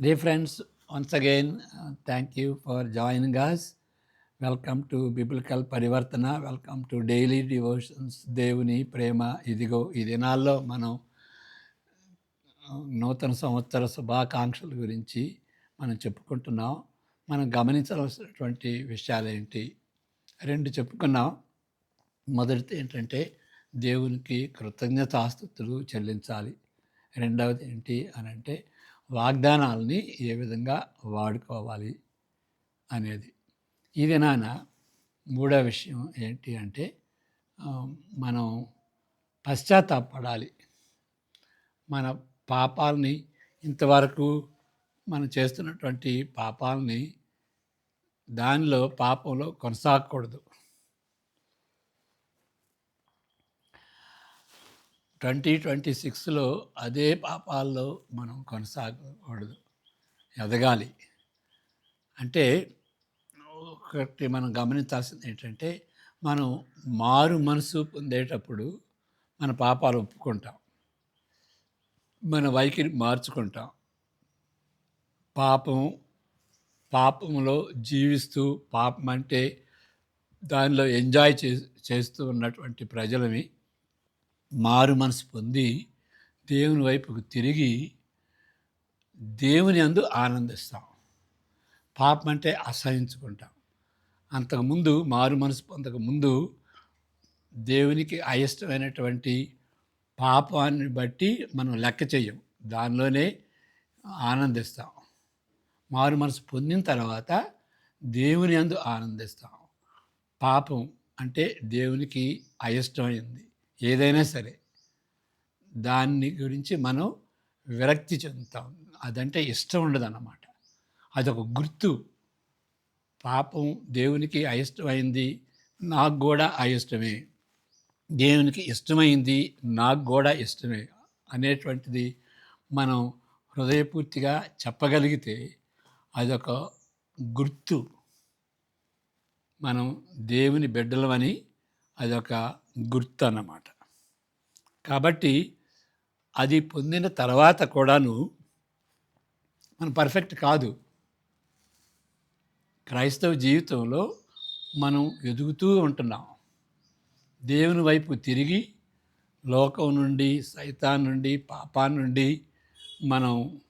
Dear friends, once again, uh, thank you for joining us. Welcome to Biblical Parivartana. Welcome to Daily Devotions. దేవుని ప్రేమ ఇదిగో ఈ దినాల్లో మనం uh, నూతన సంవత్సర శుభాకాంక్షల గురించి మనం చెప్పుకుంటున్నాం మనం గమనించవలసినటువంటి విషయాలు ఏంటి రెండు చెప్పుకున్నాం మొదటిది ఏంటంటే దేవునికి కృతజ్ఞతాస్తుతులు చెల్లించాలి రెండవది ఏంటి అని అంటే వాగ్దానాలని ఏ విధంగా వాడుకోవాలి అనేది. ఇది నాన్న మూడో విషయం ఏంటి అంటే మనం పశ్చాత్తాపడాలి. మన పాపాలని ఇంతవరకు మనం చేస్తున్నటువంటి పాపాలని దానిలో పాపంలో కొనసాగకూడదు. ట్వంటీ ట్వంటీ సిక్స్లో అదే పాపాల్లో మనం కొనసాగకూడదు. ఎదగాలి. అంటే ఒకటి మనం గమనించాల్సింది ఏంటంటే మనం మారు మనసు పొందేటప్పుడు మన పాపాలు ఒప్పుకుంటాం. మన వైఖరి మార్చుకుంటాం. పాపం పాపంలో జీవిస్తూ పాపం అంటే దానిలో ఎంజాయ్ చే చేస్తూ ఉన్నటువంటి ప్రజలని మారు మనసు పొంది దేవుని వైపుకు తిరిగి దేవుని అందు ఆనందిస్తాం. పాపం అంటే అసహించుకుంటాం. అంతకుముందు మారు మనసు పొందక ముందు దేవునికి అయిష్టమైనటువంటి పాపాన్ని బట్టి మనం లెక్క చేయం దానిలోనే ఆనందిస్తాం. మారు మనసు పొందిన తర్వాత దేవుని అందు ఆనందిస్తాం. పాపం అంటే దేవునికి అయిష్టమైంది. ఏదైనా సరే దాన్ని గురించి మనం విరక్తి చెందుతాం. అదంటే ఇష్టం ఉండదు అన్నమాట అదొక గుర్తు. పాపం దేవునికి అయిష్టమైంది నాకు కూడా అయిష్టమే. దేవునికి ఇష్టమైంది నాకు కూడా ఇష్టమే అనేటువంటిది మనం హృదయపూర్తిగా చెప్పగలిగితే అదొక గుర్తు. మనం దేవుని బిడ్డలమని అదొక గుర్తు అన్నమాట కాబట్టి అది పొందిన తర్వాత కూడాను మనం పర్ఫెక్ట్ కాదు. క్రైస్తవ జీవితంలో మనం ఎదుగుతూ ఉంటున్నాం. దేవుని వైపు తిరిగి లోకం నుండి సైతాన్ నుండి పాపాన్ నుండి మనం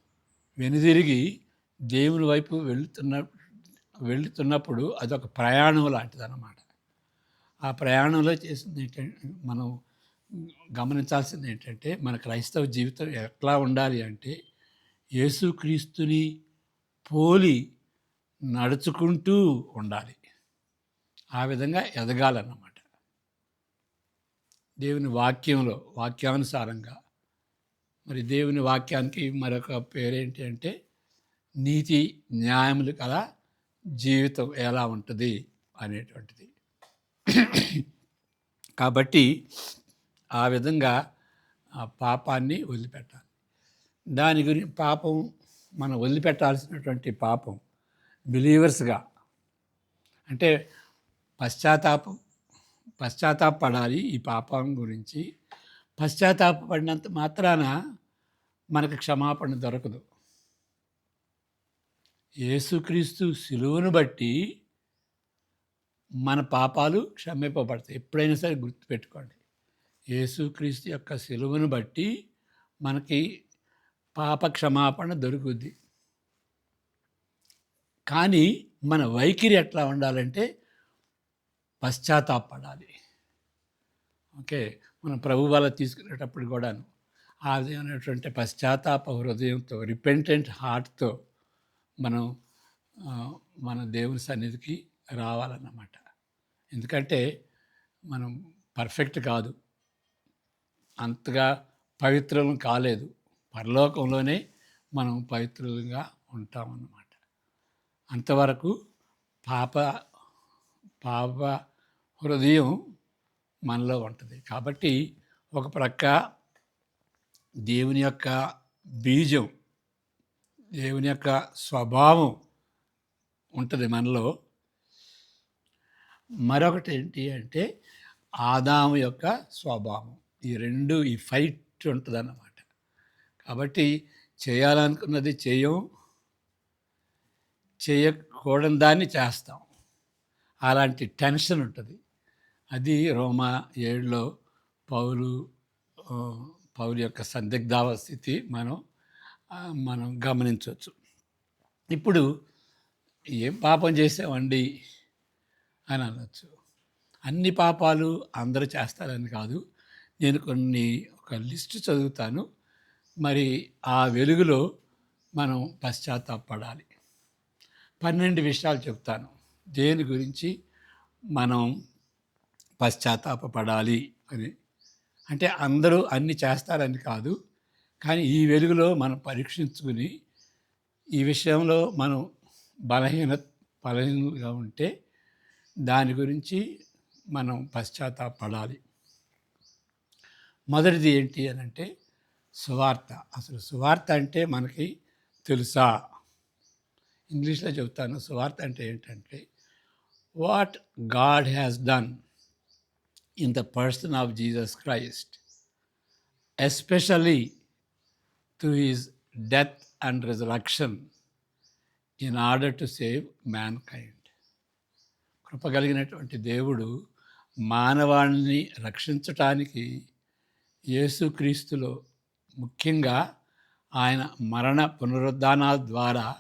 వెనుదిరిగి దేవుని వైపు వెళుతున్న వెళుతున్నప్పుడు అదొక ప్రయాణం లాంటిదన్నమాట. ఆ ప్రయాణంలో చేసింది ఏంటంటే మనం గమనించాల్సింది ఏంటంటే మన క్రైస్తవ జీవితం ఎట్లా ఉండాలి అంటే యేసుక్రీస్తుని పోలి నడుచుకుంటూ ఉండాలి. ఆ విధంగా ఎదగాలన్నమాట. దేవుని వాక్యంలో వాక్యానుసారంగా. మరి దేవుని వాక్యానికి మరొక పేరేంటి అంటే నీతి న్యాయములు కదా జీవితం ఎలా ఉంటుంది అనేటువంటిది. కాబట్టి ఆ విధంగా ఆ పాపాన్ని వదిలిపెట్టాలి. దాని గురించి పాపం మనం వదిలిపెట్టాల్సినటువంటి పాపం బిలీవర్స్గా అంటే పశ్చాత్తాపం పశ్చాత్తాపడాలి ఈ పాపం గురించి. పశ్చాత్తాపడినంత మాత్రాన మనకు క్షమాపణ దొరకదు. యేసుక్రీస్తు సిలువను బట్టి మన పాపాలు క్షమింపబడతాయి. ఎప్పుడైనా సరే గుర్తుపెట్టుకోండి. యేసుక్రీస్తు యొక్క సిలువను బట్టి మనకి పాప క్షమాపణ దొరుకుద్ది. కానీ మన వైఖరి ఎట్లా ఉండాలంటే పశ్చాత్తాపడాలి. ఓకే? మనం ప్రభు వాళ్ళ తీసుకునేటప్పుడు కూడాను ఆ విధమైనటువంటి పశ్చాత్తాప హృదయంతో రిపెంటెంట్ హార్ట్తో మనం మన దేవుని సన్నిధికి రావాలన్నమాట. ఎందుకంటే మనం పర్ఫెక్ట్ కాదు. అంతగా పవిత్రులం కాలేదు. పరలోకంలోనే మనం పవిత్రులుగా ఉంటామన్నమాట. అంతవరకు పాప పాప హృదయం మనలో ఉంటుంది. కాబట్టి ఒక ప్రక్క దేవుని యొక్క బీజం దేవుని యొక్క స్వభావం ఉంటుంది మనలో. మరొకటి ఏంటి అంటే ఆదాము యొక్క స్వభావం. ఈ రెండు ఈ ఫైట్ ఉంటుందన్నమాట. కాబట్టి చేయాలనుకున్నది చేయం చేయకూడని దాన్ని చేస్తాం. అలాంటి టెన్షన్ ఉంటుంది. అది రోమా ఏడులో పౌలు పౌరు పౌలు యొక్క సందిగ్ధావ స్థితి మనం మనం గమనించవచ్చు. ఇప్పుడు ఏం పాపం చేసామండి అని అనొచ్చు. అన్ని పాపాలు అందరూ చేస్తారని కాదు. నేను కొన్ని ఒక లిస్ట్ చదువుతాను. మరి ఆ వెలుగులో మనం పశ్చాత్తాపడాలి. పన్నెండు విషయాలు చెప్తాను. దేని గురించి మనం పశ్చాత్తాపడాలి అని. అంటే అందరూ అన్ని చేస్తారని కాదు. కానీ ఈ వెలుగులో మనం పరీక్షించుకుని ఈ విషయంలో మనం బలహీన బలహీనగా ఉంటే దాని గురించి మనం పశ్చాత్తాపడాలి. మొదటిది ఏంటి అని అంటే సువార్త. అసలు సువార్త అంటే మనకి తెలుసా? ఇంగ్లీష్లో చెబుతాను. సువార్త అంటే ఏంటంటే what God has done in the person of Jesus Christ especially through his death and resurrection in order to save mankind కృప కలిగినటువంటి దేవుడు మానవాళిని రక్షించటానికి యేసుక్రీస్తులో ముఖ్యంగా ఆయన మరణ పునరుద్ధానాల ద్వారా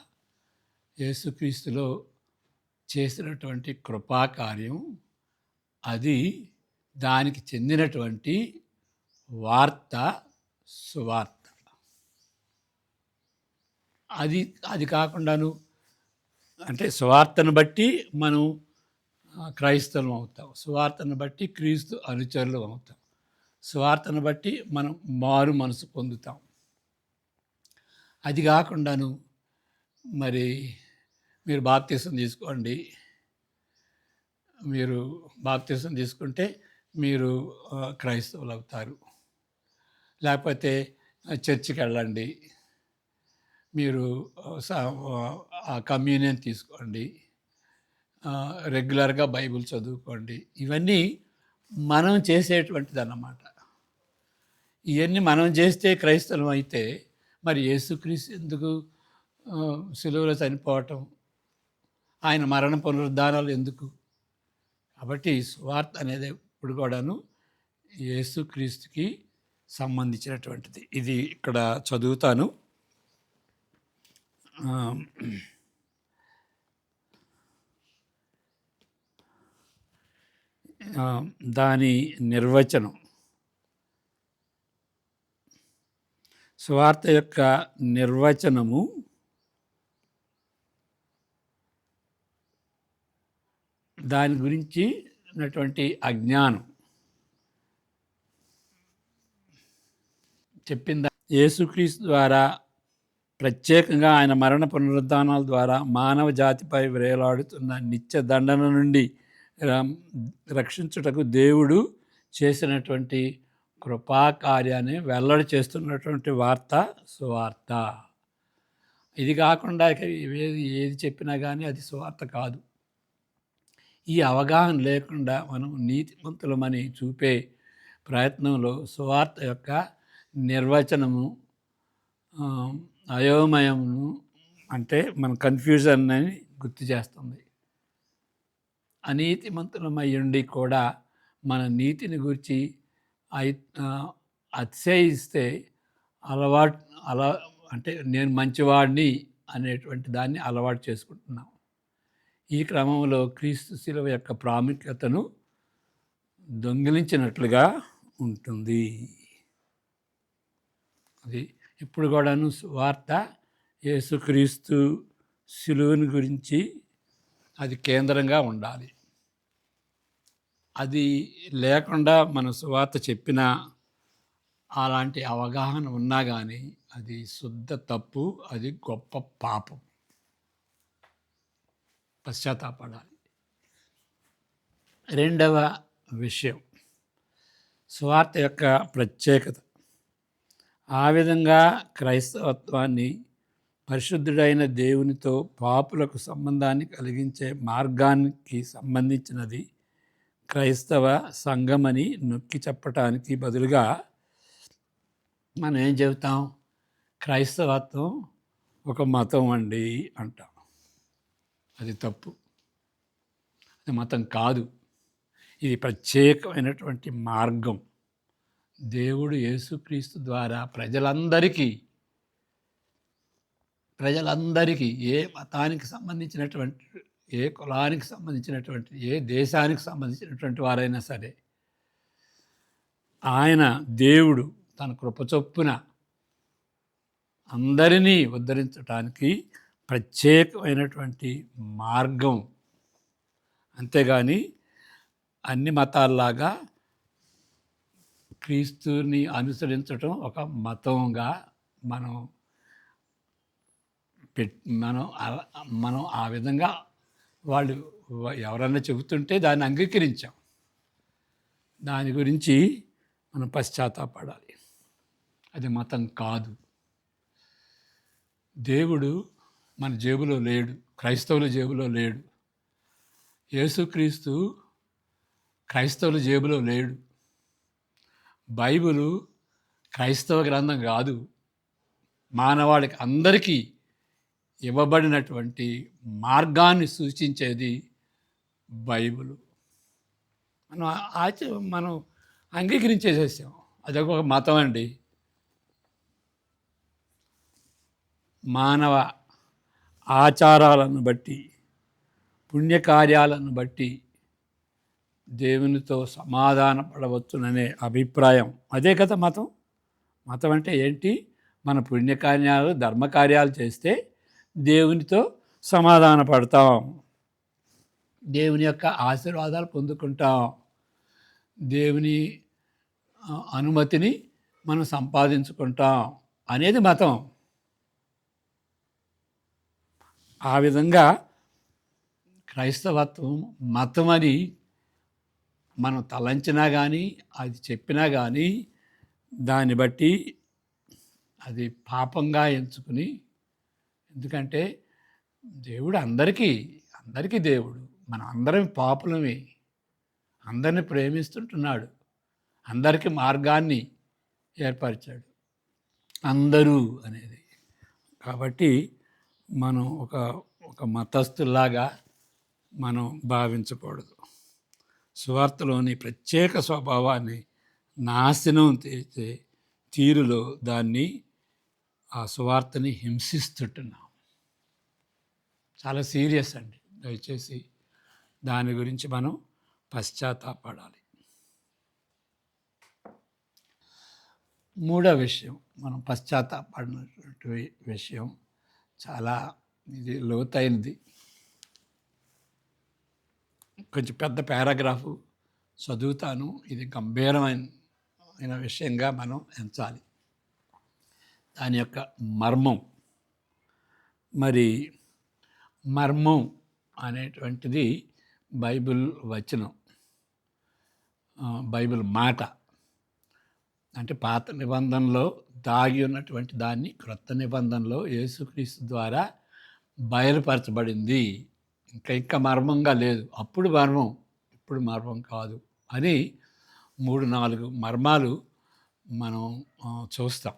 యేసుక్రీస్తులో చేసినటువంటి కృపాకార్యం అది దానికి చెందినటువంటి వార్త సువార్త. అది అది కాకుండాను అంటే సువార్తను బట్టి మనం క్రైస్తవం అవుతాం. స్వార్థను బట్టి క్రీస్తు అనుచరులు అవుతాం. స్వార్థను బట్టి మనం మారు మనసు పొందుతాం. అది కాకుండాను మరి మీరు బాప్తీసం తీసుకోండి. మీరు బాప్తీసం తీసుకుంటే మీరు క్రైస్తవులు అవుతారు. లేకపోతే చర్చికి వెళ్ళండి మీరు ఆ, స- కమ్యూనియన్ తీసుకోండి. రెగ్యులర్గా బైబిల్ చదువుకోండి. ఇవన్నీ మనం చేసేటువంటిది అన్నమాట ఇవన్నీ మనం చేస్తే క్రైస్తవం అయితే మరి యేసుక్రీస్తు ఎందుకు సులువులో చనిపోవటం ఆయన మరణ పునరుద్ధానాలు ఎందుకు? కాబట్టి సువార్త అనేది ఇప్పుడు కూడాను యేసుక్రీస్తుకి సంబంధించినటువంటిది. ఇది ఇక్కడ చదువుతాను ఆ, ఆ, దాని నిర్వచనం. స్వార్థ యొక్క నిర్వచనము దాని గురించి ఉన్నటువంటి అజ్ఞానం. చెప్పిందా యేసుక్రీస్తు ద్వారా ప్రత్యేకంగా ఆయన మరణ పునరుద్ధానాల ద్వారా మానవ జాతిపై వేలాడుతున్న నిత్య దండన నుండి రక్షించుటకు దేవుడు చేసినటువంటి కృపాకార్యాన్ని వెల్లడి చేస్తున్నటువంటి వార్త సువార్త. ఇది కాకుండా ఏది ఏది చెప్పినా కానీ అది సువార్త కాదు. ఈ అవగాహన లేకుండా మనం నీతిమంతులమని చూపే ప్రయత్నంలో సువార్త యొక్క నిర్వచనము అయోమయమును అంటే మన కన్ఫ్యూజన్ అని గుర్తు చేస్తుంది. అనీతిమంతులమయ్యుండి కూడా మన నీతిని గురించి అయి అతిశయిస్తే అలవాటు అలా అంటే నేను మంచివాడిని అనేటువంటి దాన్ని అలవాటు చేసుకుంటున్నాం. ఈ క్రమంలో క్రీస్తు శిలువ యొక్క ప్రాముఖ్యతను దొంగిలించినట్లుగా ఉంటుంది. అది ఇప్పుడు కూడాను వార్త యేసుక్రీస్తు శిలువని గురించి అది కేంద్రంగా ఉండాలి. అది లేకుండా మన సువార్త చెప్పిన అలాంటి అవగాహన ఉన్నా కానీ అది శుద్ధ తప్పు అది గొప్ప పాపం. పశ్చాత్తాపడాలి. రెండవ విషయం. సువార్త యొక్క ప్రత్యేకత. ఆ విధంగా క్రైస్తవత్వాన్ని పరిశుద్ధుడైన దేవునితో పాపులకు సంబంధాన్ని కలిగించే మార్గానికి సంబంధించినది క్రైస్తవ సంఘమని నొక్కి చెప్పటానికి బదులుగా మనం ఏం చెబుతాం? క్రైస్తవత్వం ఒక మతం అండి అంటాం. అది తప్పు. అది మతం కాదు. ఇది ప్రత్యేకమైనటువంటి మార్గం. దేవుడు యేసుక్రీస్తు ద్వారా ప్రజలందరికీ ప్రజలందరికీ ఏ మతానికి సంబంధించినటువంటి ఏ కులానికి సంబంధించినటువంటి ఏ దేశానికి సంబంధించినటువంటి వారైనా సరే ఆయన దేవుడు తన కృపచొప్పున అందరినీ ఉద్ధరించడానికి ప్రత్యేకమైనటువంటి మార్గం. అంతేగాని అన్ని మతాల్లాగా క్రీస్తుని అనుసరించటం ఒక మతంగా మనం మనం మనం ఆ విధంగా వాళ్ళు ఎవరన్నా చెబుతుంటే దాన్ని అంగీకరించాం. దాని గురించి మనం పశ్చాత్తాపడాలి. అది మతం కాదు. దేవుడు మన జేబులో లేడు. క్రైస్తవుల జేబులో లేడు. యేసుక్రీస్తు క్రైస్తవుల జేబులో లేడు. బైబిలు క్రైస్తవ గ్రంథం కాదు. మానవాళికి అందరికీ ఇవ్వబడినటువంటి మార్గాన్ని సూచించేది బైబిల్. మనం ఆచ మనం అంగీకరించేసేసాం. అదొక మతం అండి. మానవ ఆచారాలను బట్టి పుణ్యకార్యాలను బట్టి దేవునితో సమాధాన పడవచ్చుననే అభిప్రాయం. అదే కదా మతం? మతం అంటే ఏంటి? మన పుణ్యకార్యాలు ధర్మకార్యాలు చేస్తే దేవునితో సమాధాన పడతాం దేవుని యొక్క ఆశీర్వాదాలు పొందుకుంటాం. దేవుని అనుమతిని మనం సంపాదించుకుంటాం అనేది మతం. ఆ విధంగా క్రైస్తవత్వం మతం అని మనం తలంచినా కానీ అది చెప్పినా కానీ దాన్ని బట్టి అది పాపంగా ఎంచుకుని ఎందుకంటే దేవుడు అందరికీ అందరికీ దేవుడు. మనం అందరం పాపులమే. అందరిని ప్రేమిస్తుంటున్నాడు. అందరికీ మార్గాన్ని ఏర్పరిచాడు. అందరూ అనేది. కాబట్టి మనం ఒక ఒక మతస్థుల్లాగా మనం భావించకూడదు. సువార్తలోని ప్రత్యేక స్వభావాన్ని నాశనం చేసే తీరులో దాన్ని ఆ సువార్తని హింసిస్తుంటున్నాం. చాలా సీరియస్ అండి. దయచేసి దాని గురించి మనం పశ్చాత్తాపడాలి. మూడో విషయం మనం పశ్చాత్తాపడినటువంటి విషయం చాలా ఇది లోతైనది. కొంచెం పెద్ద పారాగ్రాఫ్ చదువుతాను. ఇది గంభీరమైన విషయంగా మనం ఎంచాలి. దాని యొక్క మర్మం. మరి మర్మం అనేటువంటిది బైబిల్ వచనం. బైబిల్ మాట. అంటే పాత నిబంధనలో దాగి ఉన్నటువంటి దాన్ని క్రొత్త నిబంధనలో యేసుక్రీస్తు ద్వారా బయలుపరచబడింది. ఇంకా ఇంకా మర్మంగా లేదు. అప్పుడు మర్మం ఇప్పుడు మర్మం కాదు అని మూడు నాలుగు మర్మాలు మనం చూస్తాం.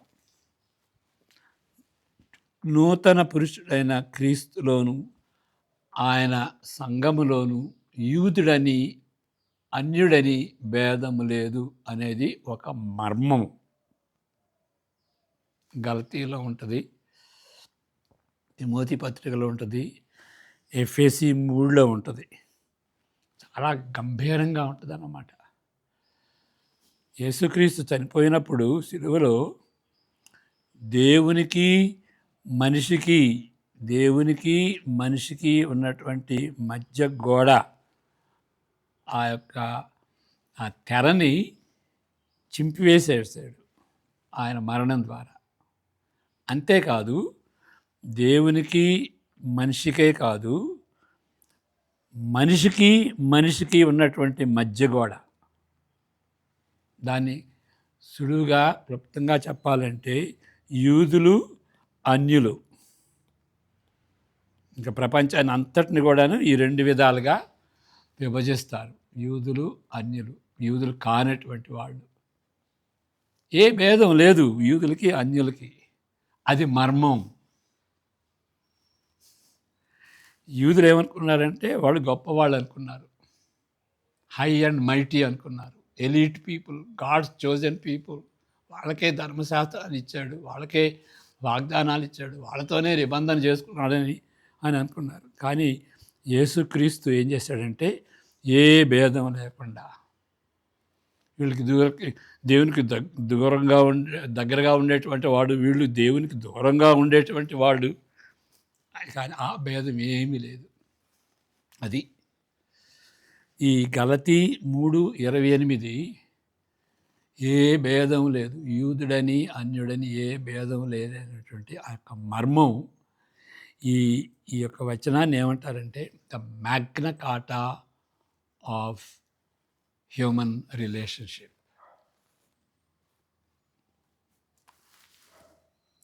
నూతన పురుషుడైన క్రీస్తులోను ఆయన సంఘములోను యూదుడని అన్యుడని భేదము లేదు అనేది ఒక మర్మము. గలతీలో ఉంటుంది. తిమోతి పత్రికలో ఉంటుంది. ఎఫ్ఏసి మూడులో ఉంటుంది. చాలా గంభీరంగా ఉంటుంది అన్నమాట యేసుక్రీస్తు చనిపోయినప్పుడు సిలువలో దేవునికి మనిషికి దేవునికి మనిషికి ఉన్నటువంటి మధ్య గోడ ఆ యొక్క ఆ తెరని చింపివేసేసాడు ఆయన మరణం ద్వారా. అంతేకాదు దేవునికి మనిషికే కాదు మనిషికి మనిషికి ఉన్నటువంటి మధ్య గోడ. దాన్ని సులువుగా క్లుప్తంగా చెప్పాలంటే యూదులు అన్యులు. ఇంకా ప్రపంచాన్ని అంతటిని కూడాను ఈ రెండు విధాలుగా విభజిస్తారు. యూదులు అన్యులు. యూదులు కానటువంటి వాళ్ళు. ఏ భేదం లేదు యూదులకి అన్యులకి. అది మర్మం. యూదులు ఏమనుకున్నారంటే వాళ్ళు గొప్పవాళ్ళు అనుకున్నారు. హై అండ్ మైటీ అనుకున్నారు. Elite people God's chosen people. వాళ్ళకే ధర్మశాస్త్రాలు ఇచ్చాడు. వాళ్ళకే వాగ్దానాలు ఇచ్చాడు. వాళ్ళతోనే నిబంధన చేసుకున్నాడని అని అనుకున్నారు. కానీ యేసుక్రీస్తు ఏం చేశాడంటే ఏ భేదం లేకుండా వీళ్ళకి దూర దేవునికి దగ్ దూరంగా ఉండే దగ్గరగా ఉండేటువంటి వాడు వీళ్ళు దేవునికి దూరంగా ఉండేటువంటి వాడు. కానీ ఆ భేదం ఏమీ లేదు. అది ఈ గలతీ మూడు ఇరవై ఎనిమిది ఏ భేదం లేదు. యూదుడని అన్యుడని ఏ భేదం లేదనేటువంటి ఆ యొక్క మర్మం ఈ ఈ యొక్క వచనాన్ని ఏమంటారంటే the Magna Carta of human relationship.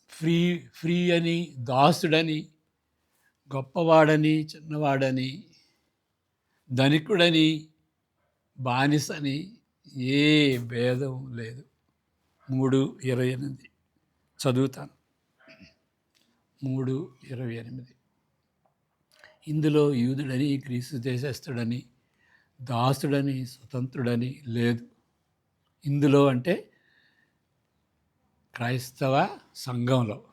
Free free అని దాసుడని గొప్పవాడని చిన్నవాడని ధనికుడని బానిసని ఏ భేదం లేదు. మూడు ఇరవై ఎనిమిది. చదువుతాను. మూడు ఇరవై ఎనిమిది. ఇందులో యూదుడని క్రీస్తు దేశస్థుడని దాసుడని స్వతంత్రుడని లేదు. ఇందులో అంటే క్రైస్తవ సంఘంలో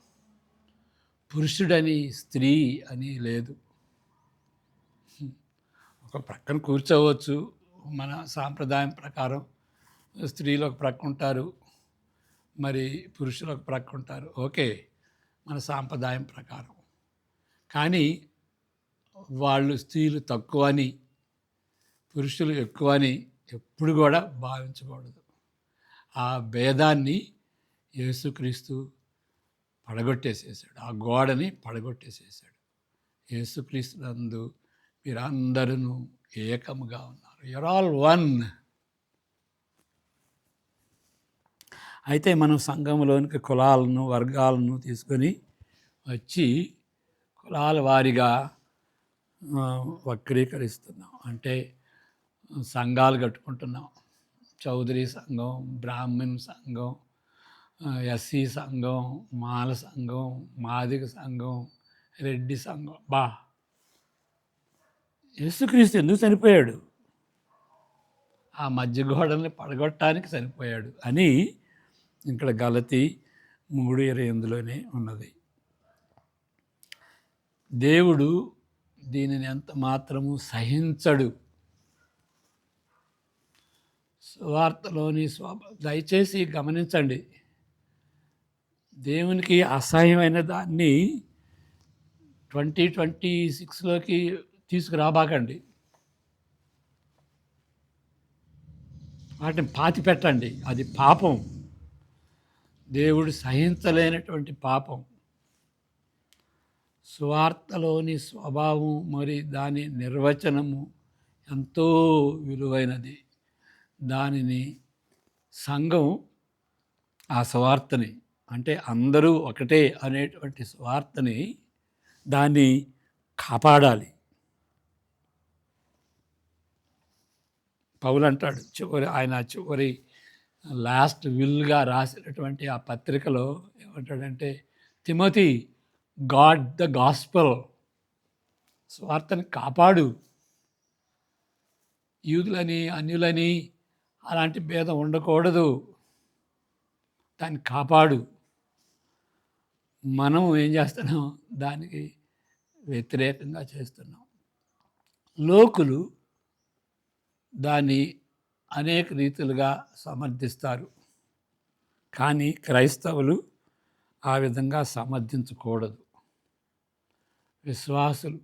పురుషుడని స్త్రీ అని లేదు. ఒక ప్రక్కన కూర్చోవచ్చు. మన సాంప్రదాయం ప్రకారం స్త్రీలు ఒక ప్రక్క ఉంటారు మరి పురుషులు ఒక ప్రక్క ఉంటారు. ఓకే. మన సాంప్రదాయం ప్రకారం. కానీ వాళ్ళు స్త్రీలు తక్కువ అని పురుషులు ఎక్కువ అని ఎప్పుడు కూడా భావించకూడదు. ఆ భేదాన్ని యేసుక్రీస్తు పడగొట్టేసేసాడు. ఆ గోడని పడగొట్టేసేసాడు. యేసుక్రీస్తు నందు మీరందరూ ఏకముగా ఉన్నారు. You're all one. అయితే మనం సంఘంలోనికి కులాలను వర్గాలను తీసుకొని వచ్చి కులాల వారిగా వక్రీకరిస్తున్నాం. అంటే సంఘాలు కట్టుకుంటున్నాం. చౌదరి సంఘం బ్రాహ్మణ్ సంఘం ఎస్సీ సంఘం మాల సంఘం మాదిక సంఘం రెడ్డి సంఘం. బా! యేసుక్రీస్తు ఎందుకు చనిపోయాడు? ఆ మధ్య గోడల్ని పడగొట్టడానికి చనిపోయాడు అని ఇక్కడ గలతి మూడు ఇరవై ఎనిమిదిలోనే ఉన్నది. దేవుడు దీనిని ఎంత మాత్రము సహించడు. సువార్తలోని స్వభ దయచేసి గమనించండి. దేవునికి అసహ్యమైన దాన్ని ట్వంటీ ట్వంటీ సిక్స్లోకి తీసుకురాబాకండి. వాటిని పాతి పెట్టండి అది పాపం. దేవుడు సహించలేనటువంటి పాపం. స్వార్థలోని స్వభావం మరి దాని నిర్వచనము ఎంతో విలువైనది. దానిని సంఘం ఆ స్వార్థని అంటే అందరూ ఒకటే అనేటువంటి స్వార్థని దాన్ని కాపాడాలి. పౌలు అంటాడు చివరి ఆయన చివరి లాస్ట్ విల్గా రాసినటువంటి ఆ పత్రికలో ఏమంటాడంటే తిమోతి గాడ్ ద గాస్పల్ స్వార్థని కాపాడు. యూదులని అన్యులని అలాంటి భేదం ఉండకూడదు. దాన్ని కాపాడు. మనం ఏం చేస్తున్నాం? దానికి వ్యతిరేకంగా చేస్తున్నాం. లోకులు దాన్ని అనేక రీతులుగా సమర్థిస్తారు. కానీ క్రైస్తవులు ఆ విధంగా సమర్థించకూడదు. విశ్వాసులు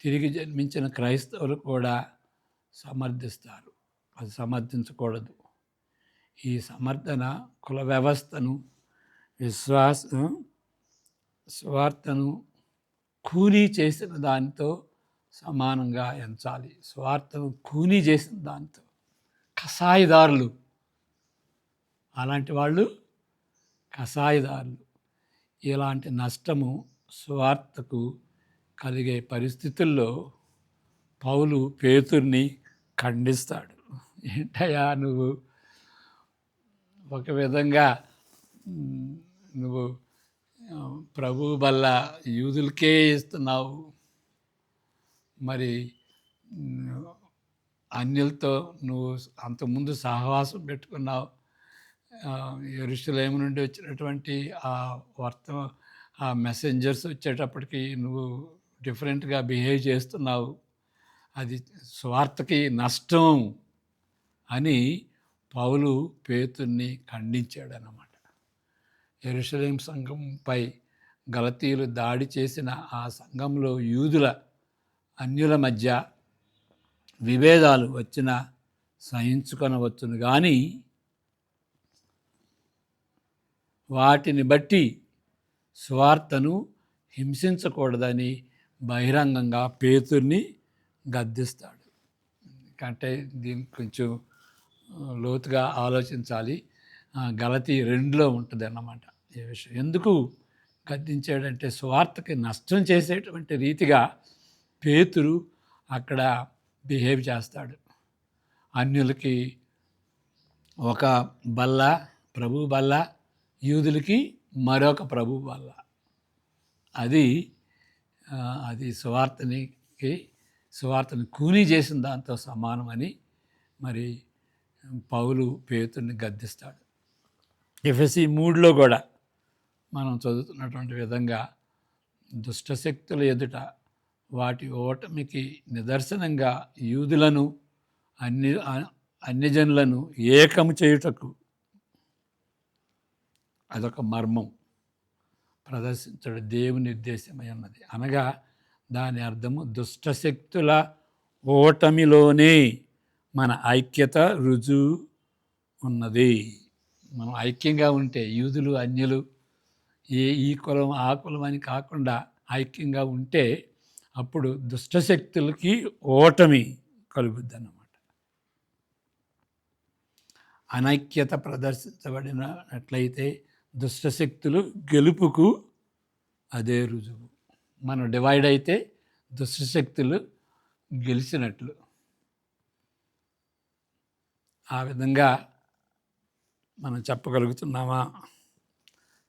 తిరిగి జన్మించిన క్రైస్తవులు కూడా సమర్థిస్తారు. అది సమర్థించకూడదు. ఈ సమర్థన కుల వ్యవస్థను విశ్వాస స్వార్థను కూలీ చేసిన దానితో సమానంగా ఎంచాలి. స్వార్థను కూలీ చేసిన దానితో. కషాయదారులు. అలాంటి వాళ్ళు కషాయదారులు. ఇలాంటి నష్టము స్వార్థకు కలిగే పరిస్థితుల్లో పౌలు పేతుర్ని ఖండిస్తాడు. ఏంటయ్యా నువ్వు? ఒక విధంగా నువ్వు ప్రభు వల్ల యూదులకే ఇస్తున్నావు. మరి అన్యులతో నువ్వు అంతకుముందు సహవాసం పెట్టుకున్నావు. ఎరుసలేము నుండి వచ్చినటువంటి ఆ వర్త ఆ మెసెంజర్స్ వచ్చేటప్పటికి నువ్వు డిఫరెంట్గా బిహేవ్ చేస్తున్నావు. అది స్వార్థకి నష్టం అని పౌలు పేతుల్ని ఖండించాడు అన్నమాట ఎరుసలేం సంఘంపై గలతీయులు దాడి చేసిన ఆ సంఘంలో యూదుల అన్యుల మధ్య విభేదాలు వచ్చిన సహించుకొనవచ్చును. కానీ వాటిని బట్టి స్వార్థను హింసించకూడదని బహిరంగంగా పేతుర్ని గద్దిస్తాడు. అంటే దీనికి కొంచెం లోతుగా ఆలోచించాలి. గలతి గలతీ రెండులో ఉంటుంది అన్నమాట ఈ విషయం. ఎందుకు గద్దించాడంటే స్వార్థకి నష్టం చేసేటువంటి రీతిగా పేతురు అక్కడ బిహేవ్ చేస్తాడు. అన్యులకి ఒక బల్ల ప్రభు బల్ల యూదులకి మరొక ప్రభు బల్ల. అది అది సువార్తనికి సువార్తను కూనీ చేసిన దాంతో సమానమని మరి పౌలు పేతుని గద్దిస్తాడు. ఎఫ్ఎస్సి మూడులో కూడా మనం చదువుతున్నటువంటి విధంగా దుష్టశక్తుల ఎదుట వాటి ఓటమికి నిదర్శనంగా యూదులను అన్ని అన్యజనులను ఏకము చేయుటకు అదొక మర్మం. ప్రదర్శించడం దేవుని ఉద్దేశమై ఉన్నది. అనగా దాని అర్థము దుష్టశక్తుల ఓటమిలోనే మన ఐక్యత రుజువు ఉన్నది. మనం ఐక్యంగా ఉంటే యూదులు అన్యులు ఏ ఈ కులం ఆ కులం అని కాకుండా ఐక్యంగా ఉంటే అప్పుడు దుష్టశక్తులకి ఓటమి కలుగుద్ది అన్నమాట అనైక్యత ప్రదర్శించబడినట్లయితే దుష్టశక్తులు గెలుపుకు అదే రుజువు. మనం డివైడ్ అయితే దుష్టశక్తులు గెలిచినట్లు. ఆ విధంగా మనం చెప్పగలుగుతున్నామా?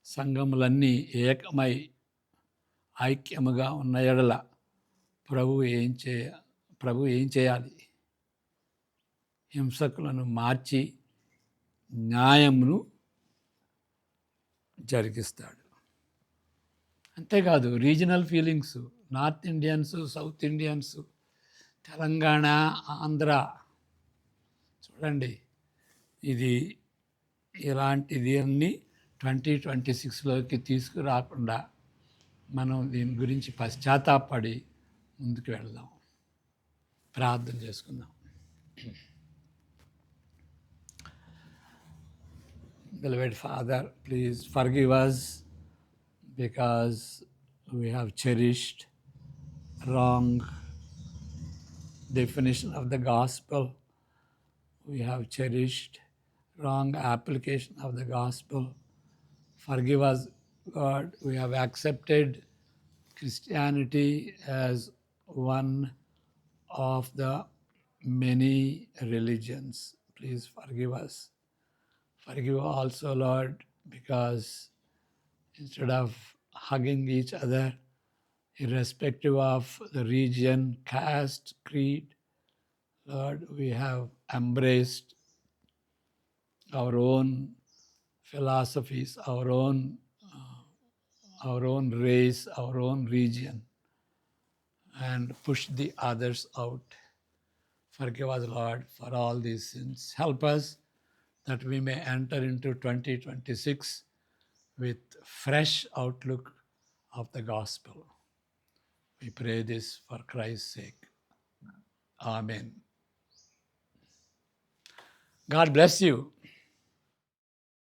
సంఘములన్నీ ఏకమై ఐక్యముగా ఉన్న ఎడల ప్రభు ఏం చేయ ప్రభు ఏం చేయాలి? హింసకులను మార్చి న్యాయమును జరిగిస్తాడు. అంతేకాదు regional feelings North Indians South Indians Telangana Andhra. చూడండి ఇది ఇలాంటిది అన్ని ట్వంటీ ట్వంటీ సిక్స్లోకి తీసుకురాకుండా మనం దీని గురించి పశ్చాత్తాపడి ముందుకు వెళ్దాం ప్రార్థన చేసుకుందాం Beloved Father, please forgive us because we have cherished wrong definition of the gospel. We have cherished wrong application of the gospel. Forgive us, God. We have accepted Christianity as one of the many religions. Please forgive us. Forgive also, Lord, because instead of hugging each other, irrespective of the region, caste, creed, Lord, we have embraced our own philosophies, our own, uh, our own race, our own region, and push the others out. Forgive us, Lord, for all these sins. Help us that we may enter into 2026 with fresh outlook of the gospel. We pray this for Christ's sake. Amen. God bless you.